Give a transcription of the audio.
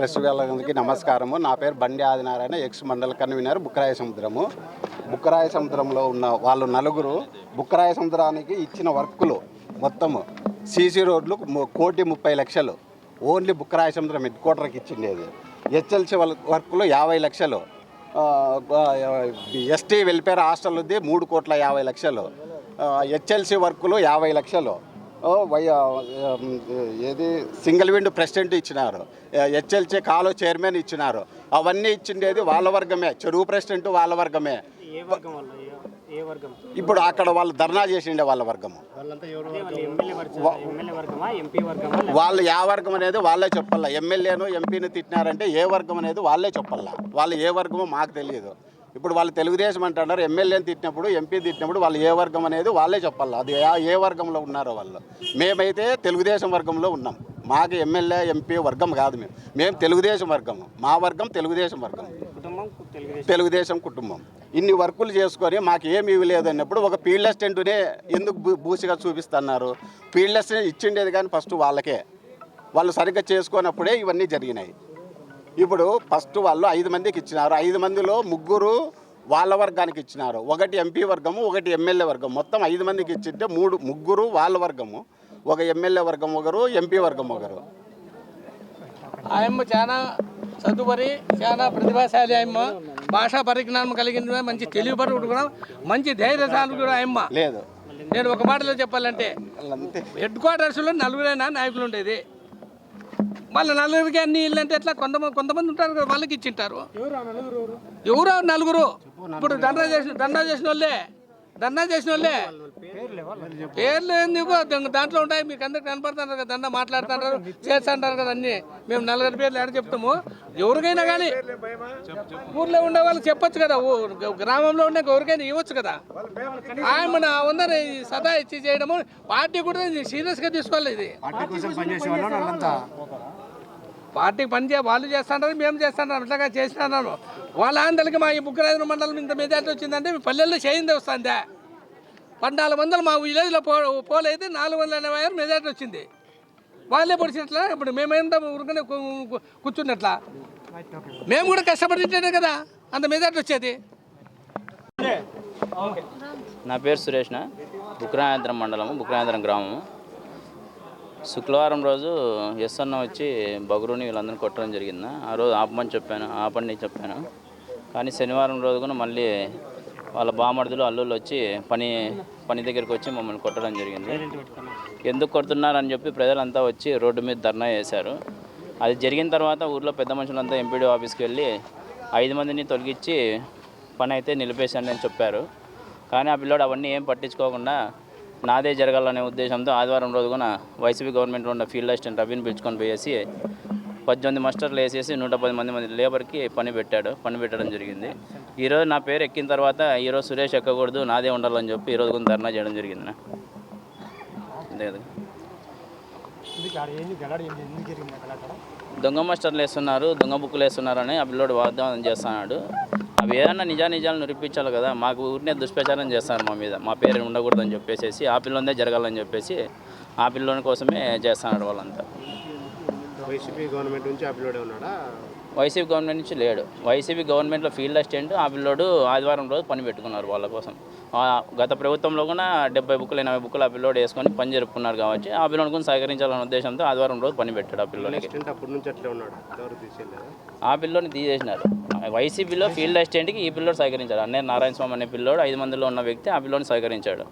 Press వాళ్ళకి నమస్కారము. నా పేరు బండి ఆదినారాయణ ఎక్స్ మండల కన్వీనర్ బుక్కరాయ సముద్రము. బుక్కరాయ సముద్రంలో ఉన్న వాళ్ళు నలుగురు బుక్కరాయ సముద్రానికి ఇచ్చిన వర్కులు మొత్తము సీసీ రోడ్లు కోటి ముప్పై లక్షలు. ఓన్లీ బుక్కరాయ సముద్రం హెడ్ క్వార్టర్కి ఇచ్చిండేది. హెచ్ఎల్సి వర్కులు యాభై లక్షలు. ఎస్టీ వెల్ఫేర్ హాస్టల్ ఉంది మూడు కోట్ల యాభై లక్షలు. హెచ్ఎల్సి వర్కులు యాభై లక్షలు. ఏది? సింగిల్ విండో ప్రెసిడెంట్ ఇచ్చినారు. హెచ్ఎల్సీ కాలో చైర్మన్ ఇచ్చినారు. అవన్నీ ఇచ్చిండేది వాళ్ళ వర్గమే. చెరువు ప్రెసిడెంట్ వాళ్ళ వర్గమే. ఏ వర్గం వల్ల ఏ వర్గం? ఇప్పుడు అక్కడ వాళ్ళు ధర్నా చేసిండే వాళ్ళ వర్గమా. వాళ్ళు ఏ వర్గం అనేది వాళ్ళే చెప్పాల? ఎమ్మెల్యేను ఎంపీని తిట్టినారంటే ఏ వర్గం అనేది వాళ్ళే చెప్పాల? వాళ్ళు ఏ వర్గమో మాకు తెలియదు. ఇప్పుడు వాళ్ళు తెలుగుదేశం అంటున్నారు ఎమ్మెల్యేని తిట్టినప్పుడు ఎంపీ తిట్టినప్పుడు వాళ్ళు ఏ వర్గం అనేది వాళ్ళే చెప్పాలి. అది ఏ- వర్గంలో ఉన్నారో వాళ్ళు. మేమైతే తెలుగుదేశం వర్గంలో ఉన్నాం. మాకు ఎమ్మెల్యే ఎంపీ వర్గం కాదు మేము. మేము తెలుగుదేశం వర్గము మా వర్గం తెలుగుదేశం వర్గం. తెలుగుదేశం. కుటుంబం. ఇన్ని వర్కులు చేసుకొని మాకు ఏమి ఇవ్వలేదు అన్నప్పుడు ఒక ఫీల్డ్ అసిస్టెంట్నే ఎందుకు బూసిగా చూపిస్తున్నారు? ఫీల్డ్ అసిస్టెంట్ ఇచ్చిండేది కానీ ఫస్ట్ వాళ్ళకే. వాళ్ళు సరిగ్గా చేసుకున్నప్పుడే ఇవన్నీ జరిగినాయి. ఇప్పుడు ఫస్ట్ వాళ్ళు ఐదు మందికి ఇచ్చినారు. ఐదు మందిలో ముగ్గురు వాళ్ళ వర్గానికి ఇచ్చినారు. ఒకటి ఎంపీ వర్గము ఒకటి ఎమ్మెల్యే వర్గం. మొత్తం ఐదు మందికి ఇచ్చింటే మూడు ముగ్గురు వాళ్ళ వర్గము. ఒక ఎమ్మెల్యే వర్గం ఒకరు ఎంపీ వర్గం ఒకరు. ఆయమ్మ చాలా చదువుపరి చాలా ప్రతిభాశాలి ఆయమ్మ. భాషా పరిజ్ఞానం కలిగిన మంచి తెలివిపరుడు కూడా మంచి ధైర్యశాలి కూడా ఆయమ్మ. లేదు. నేను ఒక మాటలో చెప్పాలంటే హెడ్ క్వార్టర్స్లో నలుగురైనా నాయకులు ఉండేది. వాళ్ళ నలుగురికి అన్ని ఇల్లు అంటే ఎట్లా? కొంతమంది కొంతమంది ఉంటారు కదా వాళ్ళకి ఇచ్చింటారు. ఎవరో నలుగురు ఇప్పుడు దండా చేసిన దండా చేసిన వాళ్ళే. దండా చేసిన వాళ్ళే. పేర్లు ఎందుకు దాంట్లో ఉంటాయి. మీకు అందరికి కనపడుతున్నారు కదా దండ మాట్లాడుతుంటారు చేస్తుంటారు కదా అన్ని. మేము నలుగురి పేర్లు ఎక్కడ చెప్తాము. ఎవరికైనా కానీ ఊర్లో ఉండే వాళ్ళకి చెప్పొచ్చు కదా గ్రామంలో ఉండే ఎవరికైనా ఇవ్వచ్చు కదా. ఆయన ఉందని సదా ఇచ్చి చేయడము. పార్టీ కూడా సీరియస్గా తీసుకోవాలి ఇది. పార్టీకి పని చే వాళ్ళు చేస్తున్నారు మేము చేస్తున్నాం ఇట్లాగా చేసినాను వాళ్ళ ఆందోళనకి మా ఈ బుక్కరాజు మండలం ఇంత మెజార్టీ వచ్చిందంటే మీ పల్లెల్లో చేయింది వస్తుందా. పద్నాలుగు వందలు మా విలేజ్లో పో పోలైతే నాలుగు వందల ఎనభై ఆరు మెజార్టీ వచ్చింది. వాళ్ళే పొడిచినట్లా ఇప్పుడు మేమేంత ఉరుకునే కూర్చున్నట్లా. మేము కూడా కష్టపడితేనే కదా? అంత మెజార్టీ వచ్చేది. నా పేరు సురేష్న. బుక్రాయంత్రం మండలము బుక్రాయంత్రం గ్రామము. శుక్రవారం రోజు ఎస్ అన్న వచ్చి బగురుని వీళ్ళందరినీ కొట్టడం జరిగింది. ఆ రోజు ఆపమని చెప్పాను ఆపండి చెప్పాను. కానీ శనివారం రోజు కూడా మళ్ళీ వాళ్ళ బామర్దులు అల్లుళ్ళు వచ్చి పని పని దగ్గరికి వచ్చి మమ్మల్ని కొట్టడం జరిగింది. ఎందుకు కొడుతున్నారని చెప్పి ప్రజలంతా వచ్చి రోడ్డు మీద ధర్నా చేశారు. అది జరిగిన తర్వాత ఊర్లో పెద్ద మనుషులంతా ఎంపీడీ ఆఫీస్కి వెళ్ళి ఐదు మందిని తొలగించి పని అయితే నిలిపేశాను అని చెప్పారు. కానీ ఆ పిల్లోడు అవన్నీ ఏం పట్టించుకోకుండా నాదే జరగాలనే ఉద్దేశంతో ఆదివారం రోజు కూడా వైసీపీ గవర్నమెంట్లో ఉన్న ఫీల్డ్ అసిస్టెంట్ రవిని పిలుచుకొని పోయేసి పద్దెనిమిది మాస్టర్లు వేసేసి నూట పది మంది మంది లేబర్కి పని పెట్టాడు. పని పెట్టడం జరిగింది. ఈరోజు నా పేరు ఎక్కిన తర్వాత ఈరోజు సురేష్ ఎక్కకూడదు నాదే ఉండాలని చెప్పి ఈరోజు కూడా ధర్నా చేయడం జరిగింది నా. అంతే కదా. దొంగ మాస్టర్లు వేస్తున్నారు దొంగ బుక్కులు వేస్తున్నారని అని ఆ పిల్లోడు వాగ్దానం చేస్తున్నాడు. అవి ఏదన్నా నిజా నిజాలు నిరూపించాలి కదా. మాకు ఊరినే దుష్ప్రచారం చేస్తున్నారు మా మీద. మా పేరు ఉండకూడదని చెప్పేసి ఆ పిల్లోనే జరగాలని చెప్పేసి ఆ పిల్లోని కోసమే చేస్తున్నాడు వాళ్ళంతా. వైసీపీ గవర్నమెంట్ నుంచి అప్లోడ్ ఉన్నాడా? వైసీపీ గవర్నమెంట్ నుంచి లేడు. వైసీపీ గవర్నమెంట్లో ఫీల్డ్ అసిస్టెంట్ ఆ పిల్లోడు ఆదివారం రోజు పని పెట్టుకున్నారు వాళ్ళ కోసం. ఆ గత ప్రభుత్వంలో కూడా డెబ్బై బుక్కులు ఎనభై బుక్కులు ఆ పిల్లోడు వేసుకొని పని జరుపుకున్నారు కాబట్టి ఆ పిల్లోని కూడా సహకరించాలనే ఉద్దేశంతో ఆదివారం రోజు పని పెట్టాడు ఆ అసిస్టెంట్ అప్పటి నుంచి అట్లే ఉన్నాడు? ఆ పిల్లోని తీసేసినారు. వైసీపీలో ఫీల్డ్ అసిస్టెంట్కి ఈ పిల్లోడు సహకరించాడు. అన్నే నారాయణ స్వామి అనే పిల్లోడు ఐదు మందిలో ఉన్న వ్యక్తి ఆ పిల్లోని సహకరించాడు.